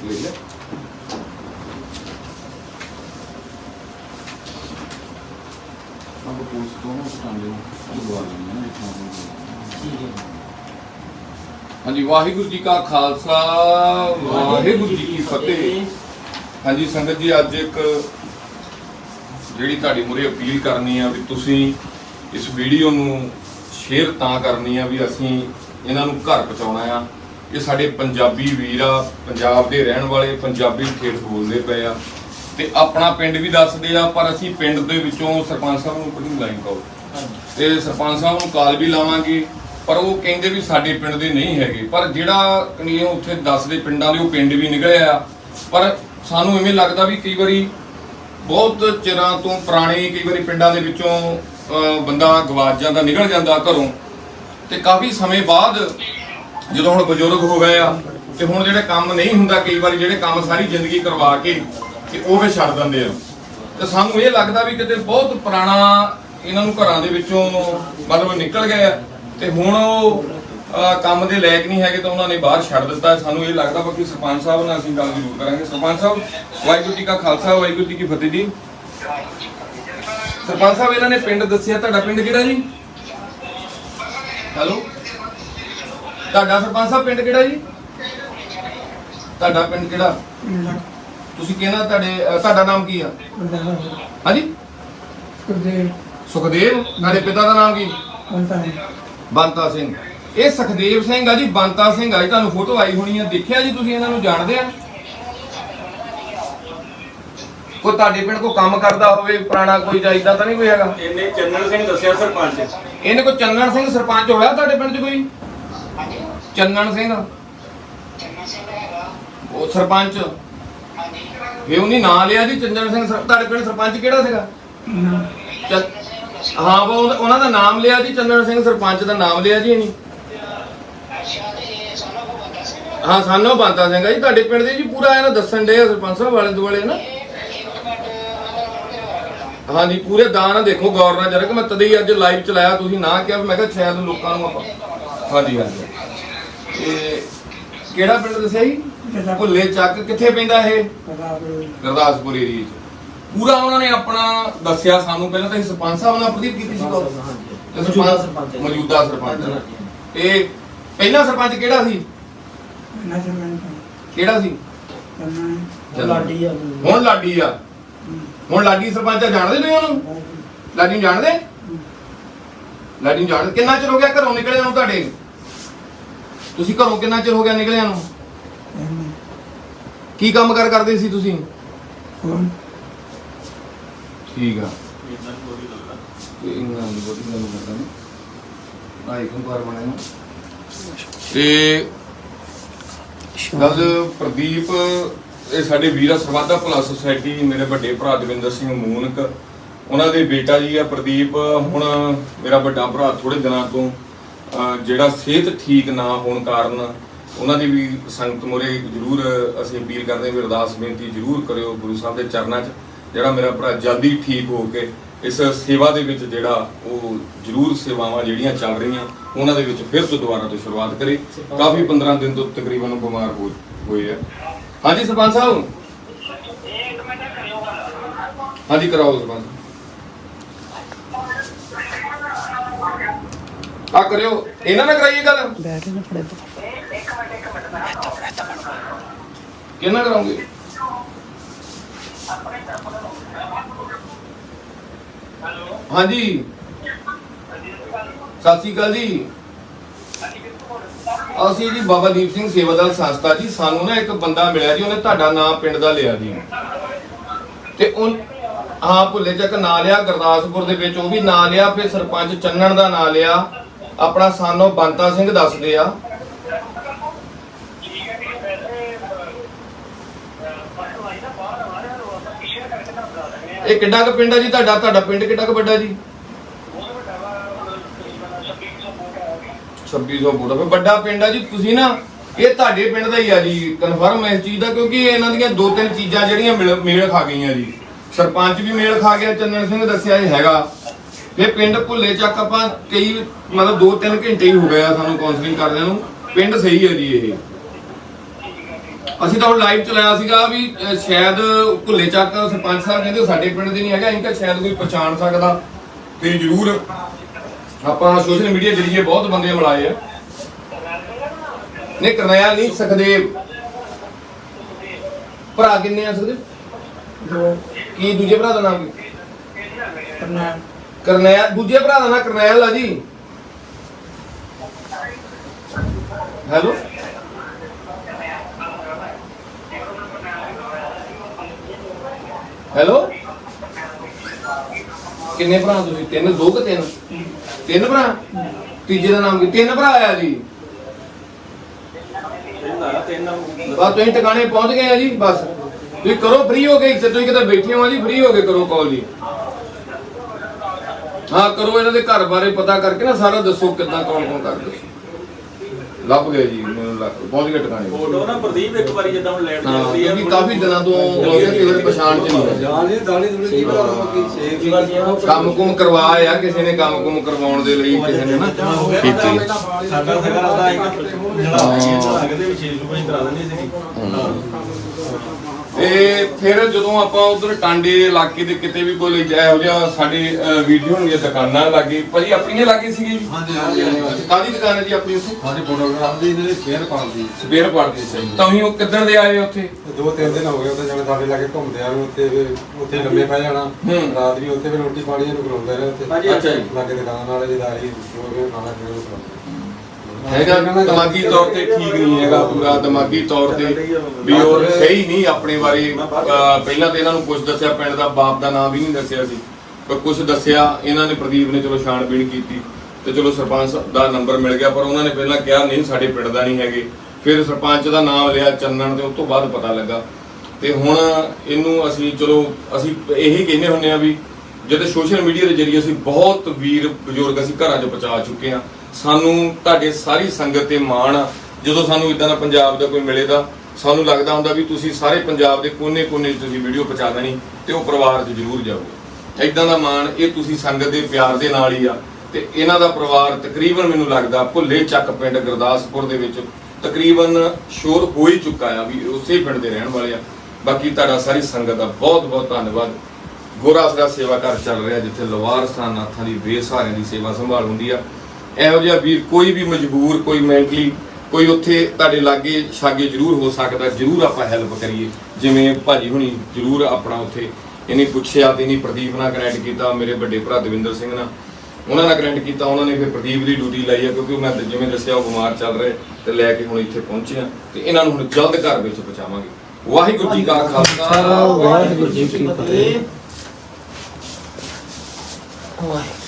ਠੀਕ ਹੈ ਆਪਾਂ ਪੁਲਿਸ ਤੋਂ ਸਟਾਂਡੇ ਨੂੰ ਦਵਾ ਲੈਂਦੇ ਹਾਂ ਹਾਂਜੀ, ਵਾਹਿਗੁਰੂ ਜੀ ਕਾ ਖਾਲਸਾ, ਵਾਹਿਗੁਰੂ ਜੀ ਕੀ ਫਤਿਹ। ਹਾਂਜੀ, ਸੰਗਤ ਜੀ, ਅੱਜ ਇੱਕ ਜਿਹੜੀ ਤੁਹਾਡੀ ਮੁਰੇ ਅਪੀਲ ਕਰਨੀ ਆ ਵੀ ਤੁਸੀਂ ਇਸ ਵੀਡੀਓ ਨੂੰ ਸ਼ੇਅਰ ਤਾਂ ਕਰਨੀ ਆ ਵੀ ਅਸੀਂ ਇਹਨਾਂ ਨੂੰ ਘਰ ਪਹੁੰਚਾਉਣਾ ਆ। ਇਹ ਸਾਡੇ ਪੰਜਾਬੀ ਵੀਰ ਆ ਪੰਜਾਬ ਦੇ ਰਹਿਣ ਵਾਲੇ ਪੰਜਾਬੀ ਠੇਠ ਬੋਲਦੇ ਪਏ ਆ। ਤੇ ਆਪਣਾ ਪਿੰਡ ਵੀ ਦੱਸਦੇ ਆ ਪਰ ਅਸੀਂ ਪਿੰਡ ਦੇ ਵਿੱਚੋਂ ਸਰਪੰਚ ਸਾਹਿਬ ਨੂੰ ਕੋਈ ਲਾਈਨ ਕਾਲ ਤੇ ਸਰਪੰਚ ਸਾਹਿਬ ਨੂੰ ਕਾਲ ਵੀ ਲਾਵਾਂਗੇ ਪਰ ਉਹ ਕਹਿੰਦੇ ਵੀ ਸਾਡੇ ਪਿੰਡ ਦੇ ਨਹੀਂ ਹੈਗੇ। ਪਰ ਜਿਹੜਾ ਕਨੀ ਉੱਥੇ ਦੱਸਦੇ ਪਿੰਡਾਂ ਦੇ ਉਹ ਪਿੰਡ ਵੀ ਨਿਕਲੇ ਆ। ਪਰ ਸਾਨੂੰ ਐਵੇਂ ਲੱਗਦਾ ਵੀ ਕਈ ਵਾਰੀ ਬਹੁਤ ਚਿਰਾਂ ਤੋਂ ਪੁਰਾਣੇ ਕਈ ਵਾਰੀ ਪਿੰਡਾਂ ਦੇ ਵਿੱਚੋਂ ਬੰਦਾ ਗਵਾਚ ਜਾਂਦਾ ਨਿਕਲ ਜਾਂਦਾ ਘਰੋਂ। ਤੇ ਕਾਫੀ ਸਮੇਂ ਬਾਅਦ ਜਦੋਂ ਹੁਣ ਬਜ਼ੁਰਗ ਹੋ ਗਏ ਆ, ਤੇ ਹੁਣ ਜਿਹੜੇ ਕੰਮ ਨਹੀਂ ਹੁੰਦਾ, ਕਈ ਵਾਰੀ ਜਿਹੜੇ ਕੰਮ ਸਾਰੀ ਜ਼ਿੰਦਗੀ ਕਰਵਾ ਕੇ, ਤੇ ਉਹ ਵੀ ਛੱਡ ਦਿੰਦੇ ਆ। ਤੇ ਸਾਨੂੰ ਇਹ ਲੱਗਦਾ ਵੀ ਕਿਤੇ ਬਹੁਤ ਪੁਰਾਣਾ ਇਹਨਾਂ ਨੂੰ ਘਰਾਂ ਦੇ ਵਿੱਚੋਂ ਮਤਲਬ ਨਿਕਲ ਗਏ ਆ। ਤੇ ਹੁਣ ਉਹ ਕੰਮ ਦੇ ਲਾਇਕ ਨਹੀਂ ਹੈਗੇ ਤਾਂ ਉਹਨਾਂ ਨੇ ਬਾਹਰ ਛੱਡ ਦਿੱਤਾ। ਸਾਨੂੰ ਇਹ ਲੱਗਦਾ ਬਾਕੀ ਸਰਪੰਚ ਸਾਹਿਬ ਨਾਲ ਅਸੀਂ ਗੱਲ ਜ਼ਰੂਰ ਕਰਾਂਗੇ। ਸਰਪੰਚ ਸਾਹਿਬ, ਵਾਹਿਗੁਰੂ ਜੀ ਕਾ ਖਾਲਸਾ, ਵਾਹਿਗੁਰੂ ਜੀ ਕੀ ਫਤਿਹ ਜੀ। ਸਰਪੰਚ ਸਾਹਿਬ, ਇਹਨਾਂ ਨੇ ਪਿੰਡ ਦੱਸਿਆ, ਤੁਹਾਡਾ ਪਿੰਡ ਕਿਹੜਾ ਜੀ? ਹੈਲੋ? ਤੁਹਾਡਾ ਸਰਪੰਚ ਸਾਹਿਬ ਪਿੰਡ ਕਿਹੜਾ ਜੀ? ਤੁਹਾਡਾ ਪਿੰਡ ਕਿਹੜਾ? ਤੁਸੀਂ ਕਹਿੰਦਾ ਤੁਹਾਡੇ ਅਹ, ਤੁਹਾਡਾ ਨਾਮ ਕੀ ਆ? ਹਾਂਜੀ? ਸੁਖਦੇਵ? ਤੁਹਾਡੇ ਪਿਤਾ ਦਾ ਨਾਮ ਕੀ? ਬੰਤਾ ਸਿੰਘ। ਇਹ ਸੁਖਦੇਵ ਸਿੰਘ ਆ ਜੀ ਬੰਤਾ ਸਿੰਘ ਆ ਜੀ। ਤੁਹਾਨੂੰ ਫੋਟੋ ਆਈ ਹੋਣੀ ਆ ਦੇਖਿਆ ਜੀ ਤੁਸੀਂ ਇਹਨਾਂ ਨੂੰ ਜਾਣਦੇ ਆ? ਕੋਈ ਤੁਹਾਡੇ ਪਿੰਡ ਕੋ ਕੰਮ ਕਰਦਾ ਹੋਵੇ ਪੁਰਾਣਾ ਕੋਈ ਜਾਂ ਏਦਾਂ ਤਾਂ ਨਹੀਂ ਕੋਈ ਹੈਗਾ? ਇਹਨੇ ਚੰਨਣ ਸਿੰਘ ਦੱਸਿਆ ਸਰਪੰਚ। ਇਹਨੇ ਕੋ ਚੰਨਣ ਸਿੰਘ ਸਰਪੰਚ ਹੋਇਆ ਤੁਹਾਡੇ ਪਿੰਡ 'ਚ ਕੋਈ? ਚੰਨਣ ਸਿੰਘ? ਉਹ ਸਰਪੰਚ। ਇਹ ਉਹਨੇ ਨਾਂ ਲਿਆ ਜੀ ਚੰਨਣ ਸਿੰਘ ਸਰ- ਤੁਹਾਡੇ ਪਿੰਡ ਸਰਪੰਚ ਕਿਹੜਾ ਸੀਗਾ? ਹਾਂ ਉਹ ਉਹਦਾ- ਉਹਨਾਂ ਦਾ ਨਾਮ ਲਿਆ ਜੀ ਚੰਨਣ ਸਿੰਘ ਸਰਪੰਚ ਦਾ ਨਾਮ ਲਿਆ ਜੀ ਇਹਨੇ। ਹਾਂ ਸਾਨੋ ਬੰਤਾ ਸਿੰਘ ਆ ਜੀ ਤੁਹਾਡੇ ਪਿੰਡ ਦੇ ਜੀ ਪੂਰਾ ਇਹਨਾਂ ਦੱਸਣ ਦੇ ਸਰਪੰਚ ਸਾਹਿਬ ਵਾਲੇ ਦੁਆਲੇ ਨਾ। ਹਾਂਜੀ ਪੂਰੇ ਦਾਨ ਦੇਖੋ ਗੌਰ ਨਾਲ ਜਰਾ ਕਿ ਮੈਂ ਤਦੇ ਹੀ ਅੱਜ ਲਾਈਵ ਚਲਾਇਆ ਤੁਸੀਂ ਨਾ ਕਿਹਾ ਵੀ ਮੈਂ ਕਿਹਾ ਸ਼ਾਇਦ ਲੋਕਾਂ ਨੂੰ ਆਪਾਂ ਹਾਂਜੀ ਹਾਂਜੀ। ਇਹ ਕਿਹੜਾ ਪਿੰਡ ਦੱਸਿਆ ਜੀ? ਭੁੱਲੇ ਚੱਕ ਕਿੱਥੇ ਪੈਂਦਾ ਇਹ? ਗੁਰਦਾਸਪੁਰ। ਏਰੀਏ 'ਚ। ਪੂਰਾ ਉਹਨਾਂ ਨੇ ਆਪਣਾ ਦੱਸਿਆ ਸਾਨੂੰ ਪਹਿਲਾਂ ਤਾਂ ਅਸੀਂ ਸਰਪੰਚ ਸਾਹਿਬ ਨਾਲ ਪ੍ਰਦੀਪ ਕੀਤੀ ਸੀ ਗੱਲ। ਤੇ ਮੌਜੂਦਾ ਸਰਪੰਚ। ਮੌਜੂਦਾ ਸਰਪੰਚ। ਇਹ ਪਹਿਲਾ ਸਰਪੰਚ ਕਿਹੜਾ ਸੀ? ਕਿਹੜਾ ਸੀ? ਲਾਡੀ ਆ। ਹੁਣ ਲਾਡੀ ਆ। ਹੁਣ ਲਾਡੀ ਸਰਪੰਚ ਆ ਜਾਣਦੇ ਨੇ ਉਹਨੂੰ? ਲਾਡੀ। ਨੂੰ ਜਾਣਦੇ? ਲਾਡੀ ਨੂੰ ਜਾਣਦੇ। ਕਿੰਨਾ ਚਿਰ ਹੋ ਗਿਆ ਘਰੋਂ ਨਿਕਲਿਆ ਨੂੰ ਤੁਹਾਡੇ? ਤੁਸੀਂ ਘਰੋਂ ਕਿੰਨਾ ਚਿਰ ਹੋ ਗਿਆ ਨਿਕਲਿਆ ਨੂੰ? ਕੀ ਕੰਮ ਕਰ ਕਰਦੇ ਸੀ ਤੁਸੀਂ? ਠੀਕ ਆ। ਤੇ ਇਹਨਾਂ ਗੱਲ ਕਰਦਾ ਨਾ ਆਈ ਕੰਪਾਰ ਬਣਾਇਆ ਤੇ ਗੱਲ ਪ੍ਰਦੀਪ ਇਹ ਸਾਡੇ ਵੀਰਾ ਸਰਵਾਦਾ ਭਲਾ ਸੁਸਾਇਟੀ ਮੇਰੇ ਵੱਡੇ ਭਰਾ ਦਵਿੰਦਰ ਸਿੰਘ ਮੂਨਕ। ਉਹਨਾਂ ਦੇ ਬੇਟਾ ਜੀ ਆ ਪ੍ਰਦੀਪ। ਹੁਣ ਮੇਰਾ ਵੱਡਾ ਭਰਾ ਥੋੜੇ ਦਿਨਾਂ ਤੋਂ ਜਿਹੜਾ ਸਿਹਤ ਠੀਕ ਨਾ ਹੋਣ ਕਾਰਨ ਉਹਨਾਂ ਦੀ ਵੀ ਸੰਗਤ ਮੁਰੇ ਜ਼ਰੂਰ ਅਸੀਂ ਅਪੀਲ ਕਰਦੇ ਹਾਂ ਵੀ ਅਰਦਾਸ ਬੇਨਤੀ ਜ਼ਰੂਰ ਕਰਿਓ ਗੁਰੂ ਸਾਹਿਬ ਦੇ ਚਰਨਾਂ 'ਚ ਜਿਹੜਾ ਮੇਰਾ ਭਰਾ ਜਲਦੀ ਠੀਕ ਹੋ ਕੇ ਇਸ ਸੇਵਾ ਦੇ ਵਿੱਚ ਜਿਹੜਾ ਉਹ ਜ਼ਰੂਰ ਸੇਵਾਵਾਂ ਜਿਹੜੀਆਂ ਚੱਲ ਰਹੀਆਂ ਉਹਨਾਂ ਦੇ ਵਿੱਚ ਫਿਰ ਤੋਂ ਦੁਬਾਰਾ ਤੋਂ ਸ਼ੁਰੂਆਤ ਕਰੇ। ਕਾਫੀ 15 ਦਿਨ ਤੋਂ ਤਕਰੀਬਨ ਬਿਮਾਰ ਹੋ ਹੋਏ ਆ। ਹਾਂਜੀ ਸਰਪੰਚ ਸਾਹਿਬ। ਹਾਂਜੀ ਕਰਾਓ ਸਰਪੰਚ। ਆ ਕਰਿਓ ਇਹਨਾਂ ਨਾਲ ਕਰਾਈਏ ਗੱਲ? ਬੈਠ ਨਾ ਫੜੇ ਕਿਹਨਾਂ ਕਰਾਉਂਗੇ? ਹਾਂਜੀ। ਸਤਿ ਸ਼੍ਰੀ ਅਕਾਲ ਜੀ। ਅਸੀਂ ਜੀ ਬਾਬਾ ਦੀਪ ਸਿੰਘ ਸੇਵਾਦਾਰ ਸੰਸਥਾ ਜੀ ਸਾਨੂੰ ਨਾ ਇੱਕ ਬੰਦਾ ਮਿਲਿਆ ਜੀ ਉਹਨੇ ਤੁਹਾਡਾ ਨਾਮ ਪਿੰਡ ਦਾ ਲਿਆ ਜੀ। ਤੇ ਉਹ ਹਾਂ ਭੁੱਲੇ ਚੱਕ ਨਾਂ ਲਿਆ ਗੁਰਦਾਸਪੁਰ ਦੇ ਵਿੱਚ ਉਹ ਵੀ ਨਾਂ ਲਿਆ ਫਿਰ ਸਰਪੰਚ ਚੰਨਣ ਦਾ ਨਾਂ ਲਿਆ। ਆਪਣਾ ਸਾਨੋ ਬੰਤਾ ਸਿੰਘ ਦੱਸਦੇ ਆ। ਇਹ ਕਿੱਡਾ ਕੁ ਪਿੰਡ ਆ ਜੀ? ਤੁਹਾਡਾ ਤੁਹਾਡਾ ਪਿੰਡ ਕਿੱਡਾ ਕੁ ਵੱਡਾ ਜੀ? 2600 ਫੁੱਟ ਫਿਰ ਵੱਡਾ ਪਿੰਡ ਆ ਜੀ। ਤੁਸੀਂ ਨਾ, ਇਹ ਤੁਹਾਡੇ ਪਿੰਡ ਦਾ ਹੀ ਆ ਜੀ। ਕਨਫਰਮ ਇਸ ਚੀਜ਼ ਦਾ, ਕਿਉਂਕਿ ਇਹਨਾਂ ਦੀਆਂ ਦੋ ਤਿੰਨ ਚੀਜ਼ਾਂ ਜਿਹੜੀਆਂ ਮਿਲ- ਮੇਲ ਖਾ ਗਈਆਂ ਜੀ। ਸਰਪੰਚ ਵੀ ਮੇਲ ਖਾ ਗਿਆ, ਚੰਨਣ ਸਿੰਘ ਦੱਸਿਆ ਇਹ ਹੈਗਾ। ਇਹ ਪਿੰਡ ਭੁੱਲੇ ਚੱਕ ਆਪਾਂ ਕਈ ਮਤਲਬ 2-3 ਘੰਟੇ ਹੀ ਹੋ ਗਏ ਆ ਸਾਨੂੰ ਕਾਉਂਸਲਿੰਗ ਕਰਦਿਆਂ ਨੂੰ। ਪਿੰਡ ਸਹੀ ਹੈ ਜੀ ਇਹ। ਅਸੀਂ ਤਾਂ ਹੁਣ ਲਾਈਵ ਚਲਾਇਆ ਸੀਗਾ ਵੀ ਸ਼ਾਇਦ ਭੁੱਲੇ ਚੱਕ ਸਰਪੰਚ ਸਾਹਿਬ ਕਹਿੰਦੇ ਸਾਡੇ ਪਿੰਡ ਦੇ ਨਹੀਂ ਹੈਗਾ ਤਾਂ ਸ਼ਾਇਦ ਕੋਈ ਪਛਾਣ ਸਕਦਾ। ਤੇ ਜਰੂਰ ਆਪਾਂ ਸੋਸ਼ਲ ਮੀਡੀਆ ਜਰੀਏ ਬਹੁਤ ਬੰਦੇ ਮਿਲਾਏ ਆ। ਨਹੀਂ ਕਰਨਿਆ ਨਹੀਂ ਸਕਦੇ। ਭਰਾ ਕਿੰਨੇ ਆ ਸਕਦੇ? ਦੋ। ਕੀ ਦੂਜੇ ਭਰਾ ਦਾ ਨਾਮ? ਕੀ ਕਰਨਾ ਕਰਨੈਲ, ਦੂਜੇ ਭਰਾ ਦਾ ਨਾਂ ਕਰਨੈਲ ਆ ਜੀ। ਹੈਲੋ? ਹੈਲੋ? ਕਿੰਨੇ ਭਰਾ ਤੁਸੀਂ? ਤਿੰਨ, ਦੋ ਕਿ ਤਿੰਨ? ਤਿੰਨ ਭਰਾ? ਤੀਜੇ ਦਾ ਨਾਮ ਕੀ? ਤਿੰਨ ਭਰਾ ਆ ਜੀ। ਬਸ ਤੁਸੀਂ ਟਿਕਾਣੇ ਪਹੁੰਚ ਗਏ ਆ ਜੀ, ਬਸ। ਤੁਸੀਂ ਕਰੋ ਫ੍ਰੀ ਹੋ ਕੇ ਤੁਸੀਂ ਕਿਤੇ ਬੈਠੇ ਹੋ ਜੀ, ਫ੍ਰੀ ਹੋ ਕੇ ਕਰੋ ਕਾਲ ਜੀ। ਹਾਂ ਕਰੋ ਇਹਨਾਂ ਦੇ ਘਰ ਬਾਰੇ ਪਤਾ ਕਰਕੇ ਨਾ ਸਾਰਾ ਦੱਸੋ ਕਿੱਦਾਂ ਕੌਣ ਕੌਣ ਕਰਦੇ ਲੱਭ ਗਏ ਜੀ ਮੈਨੂੰ ਲੱਗ ਪਹੁੰਚ ਗਏ ਟਿਕਾਣੇ ਫੋਟੋ ਨਾ ਪ੍ਰਦੀਪ ਇੱਕ ਵਾਰੀ ਜਦੋਂ ਲੈਟ ਹਾਂ ਜਾਂਦੀ ਹੈ ਕਿਉਂਕਿ ਕਾਫੀ ਦਿਨਾਂ ਤੋਂ ਗਿਆ ਕਿਸੇ ਪਛਾਣ ਚ ਨਹੀਂ ਹੈ ਜਾਨ ਇਹ ਦਾੜੀ ਦੂੜੀ ਕੀ ਬਣਾ ਮੱਕੀ ਛੇ ਕੰਮ ਕੁਮ ਕਰਵਾਇਆ ਆ ਕਿਸੇ ਨੇ ਕੰਮ ਕੁਮ ਕਰਵਾਉਣ ਦੇ ਲਈ ਕਿਸੇ ਨੇ ਨਾ ਕੀਤੀ ਸਾਡਾ ਸਗਰ ਦਾ ਇੱਕ ਜਿਹੜਾ ਲੱਗਦੇ ਵੀ 6 ਰੁਪਏ ਕਰਾ ਦਿੰਦੇ ਸੀ ਤੇ ਫਿਰ ਜਦੋਂ ਆਪਾਂ ਉਧਰ ਟਾਂਡੇ ਇਲਾਕੇ ਦੇ ਕਿਤੇ ਵੀ ਕੋਈ ਇਹੋ ਜਿਹਾ ਸਾਡੇ ਵੀਡੀਓ ਹੋਣਗੀਆਂ ਦੁਕਾਨਾਂ ਲੱਗੇ। ਭਾਜੀ ਆਪਣੀਆਂ ਲੱਗੇ ਸੀਗੇ ਹਾਂਜੀ ਹਾਂਜੀ ਕਾਦੀ ਦੁਕਾਨ ਹੈ ਜੀ ਆਪਣੀ ਉੱਥੇ? ਹਾਂਜੀ ਫੋਟੋਗ੍ਰਾਫ ਦੀ ਇਹਨੇ ਦੀ। ਸਹੀ ਤਾਂ ਹੀ ਉਹ ਕਿੱਦਣ ਦੇ ਆਏ ਉੱਥੇ? ਦੋ ਤਿੰਨ ਦਿਨ ਹੋ ਗਏ ਉੱਥੇ ਜਾਣੇ ਸਾਡੇ ਲਾਗੇ ਘੁੰਮਦੇ ਆ ਉੱਥੇ ਫਿਰ ਉੱਥੇ ਲੰਮੇ ਪੈ ਜਾਣਾ। ਰਾਤ ਵੀ ਉੱਥੇ ਫਿਰ ਰੋਟੀ ਪਾਣੀ ਇਹਨੂੰ ਖਵਾਉਂਦੇ ਰਹੇ ਉੱਥੇ। ਹਾਂਜੀ, ਅੱਛਾ ਜੀ। ਲਾਗੇ ਦੁਕਾਨ ਵਾਲੇ ਦੀ ਦਾਰੀ ਜੋ ਵੀ ਖਾਣਾ ਫਿਰ ਉਹ ਖਵਾਉਂਦੇ ਹੈਗਾ, ਦਿਮਾਗੀ ਤੌਰ ਤੇ ਠੀਕ ਨਹੀਂ ਹੈਗਾ ਪੂਰਾ, ਦਿਮਾਗੀ ਤੌਰ ਤੇ ਵੀ ਉਹ ਸਹੀ ਨਹੀਂ ਆਪਣੇ ਬਾਰੇ। ਪਹਿਲਾਂ ਤੇ ਇਹਨਾਂ ਨੂੰ ਕੁਝ ਦੱਸਿਆ, ਪਿੰਡ ਦਾ ਬਾਪ ਦਾ ਨਾਮ ਵੀ ਨਹੀਂ ਦੱਸਿਆ ਸੀ। ਪਰ ਕੁਝ ਦੱਸਿਆ, ਇਹਨਾਂ ਨੇ ਪ੍ਰਦੀਪ ਨੇ ਚਲੋ ਛਾਣਬੀਣ ਕੀਤੀ ਤੇ ਚਲੋ ਸਰਪੰਚ ਦਾ ਨੰਬਰ ਮਿਲ ਗਿਆ, ਪਰ ਉਹਨਾਂ ਨੇ ਪਹਿਲਾਂ ਕਿਹਾ, ਨਹੀਂ, ਸਾਡੇ ਪਿੰਡ ਦਾ ਨਹੀਂ ਹੈਗੇ। ਫਿਰ ਸਰਪੰਚ ਦਾ ਨਾਮ ਲਿਆ ਚੰਨਣ ਤੇ, ਉਸ ਤੋਂ ਬਾਅਦ ਪਤਾ ਲੱਗਾ। ਤੇ ਹੁਣ ਇਹਨੂੰ ਅਸੀਂ, ਚਲੋ, ਅਸੀਂ ਇਹੀ ਕਹਿੰਦੇ ਹੁੰਨੇ ਆ ਵੀ ਜਦੋਂ ਸੋਸ਼ਲ ਮੀਡੀਆ ਦੇ ਜ਼ਰੀਏ ਅਸੀਂ ਬਹੁਤ ਵੀਰ ਬਜ਼ੁਰਗ ਅਸੀਂ ਘਰਾਂ 'ਚ ਪਹੁੰਚਾ ਚੁੱਕੇ ਆ ਸਾਨੂੰ ਤੁਹਾਡੇ ਸਾਰੀ ਸੰਗਤ ਤੇ ਮਾਣ ਆ। ਜਦੋਂ ਸਾਨੂੰ ਇਦਾਂ ਦਾ ਪੰਜਾਬ ਦਾ ਕੋਈ ਮਿਲੇ ਤਾਂ ਸਾਨੂੰ ਲੱਗਦਾ ਹੁੰਦਾ ਵੀ ਤੁਸੀਂ ਸਾਰੇ ਪੰਜਾਬ ਦੇ ਕੋਨੇ-ਕੋਨੇ 'ਚ ਤੁਸੀਂ ਵੀਡੀਓ ਪਹੁੰਚਾ ਦੇਣੀ ਤੇ ਉਹ ਪਰਿਵਾਰ 'ਚ ਜ਼ਰੂਰ ਜਾਊਗਾ ਇਦਾਂ ਦਾ ਮਾਣ ਇਹ ਤੁਸੀਂ ਸੰਗਤ ਦੇ ਪਿਆਰ ਦੇ ਨਾਲ ਹੀ ਆ। ਤੇ ਇਹਨਾਂ ਦਾ ਪਰਿਵਾਰ ਤਕਰੀਬਨ ਮੈਨੂੰ ਲੱਗਦਾ ਭੁੱਲੇ ਚੱਕ ਪਿੰਡ ਗੁਰਦਾਸਪੁਰ ਦੇ ਵਿੱਚ ਤਕਰੀਬਨ ਸ਼ੋਰ ਹੋ ਹੀ ਚੁੱਕਾ ਆ ਵੀ ਉਸੇ ਪਿੰਡ ਦੇ ਰਹਿਣ ਵਾਲੇ ਆ। ਬਾਕੀ ਤੁਹਾਡਾ ਸਾਰੀ ਸੰਗਤ ਦਾ ਬਹੁਤ ਬਹੁਤ ਧੰਨਵਾਦ। ਗੋਰਾਸਰਾ ਸੇਵਾ ਘਰ ਚੱਲ ਰਿਹਾ ਜਿੱਥੇ ਲਵਾਰ ਨਾਥਾਂ ਦੀ ਬੇਸਹਾਰਿਆਂ ਦੀ ਸੇਵਾ ਸੰਭਾਲ ਹੁੰਦੀ ਆ। ਇਹੋ ਜਿਹਾ ਵੀਰ ਕੋਈ ਵੀ ਮਜਬੂਰ, ਕੋਈ ਮੈਂਟਲੀ, ਕੋਈ ਉੱਥੇ ਤੁਹਾਡੇ ਲਾਗੇ ਛਾਗੇ ਜ਼ਰੂਰ ਹੋ ਸਕਦਾ, ਜ਼ਰੂਰ ਆਪਾਂ ਹੈਲਪ ਕਰੀਏ। ਜਿਵੇਂ ਭਾਜੀ ਹੁਣੀ ਜ਼ਰੂਰ ਆਪਣਾ ਉੱਥੇ ਇਹਨੇ ਪੁੱਛਿਆ ਤੇ ਇਹਨੇ ਪ੍ਰਦੀਪ ਨਾਲ ਕਨੈਕਟ ਕੀਤਾ, ਮੇਰੇ ਵੱਡੇ ਭਰਾ ਦਵਿੰਦਰ ਸਿੰਘ ਨਾਲ। ਉਹਨਾਂ ਨਾਲ ਕਨੈਕਟ ਕੀਤਾ, ਉਹਨਾਂ ਨੇ ਫਿਰ ਪ੍ਰਦੀਪ ਦੀ ਡਿਊਟੀ ਲਾਈ ਆ, ਕਿਉਂਕਿ ਮੈਂ ਜਿਵੇਂ ਦੱਸਿਆ, ਉਹ ਬਿਮਾਰ ਚੱਲ ਰਹੇ ਤੇ ਲੈ ਕੇ ਹੁਣ ਇੱਥੇ ਪਹੁੰਚੇ ਆ। ਤੇ ਇਹਨਾਂ ਨੂੰ ਹੁਣ ਜਲਦ ਘਰ ਵਿੱਚ ਪਹੁੰਚਾਵਾਂਗੇ। ਵਾਹਿਗੁਰੂ ਜੀ ਕਾ ਖਾਲਸਾ। ਵਾਹਿਗੁਰੂ ਜੀ ਕੀ ਫਤਿਹ। ਵਾਹਿਗੁਰੂ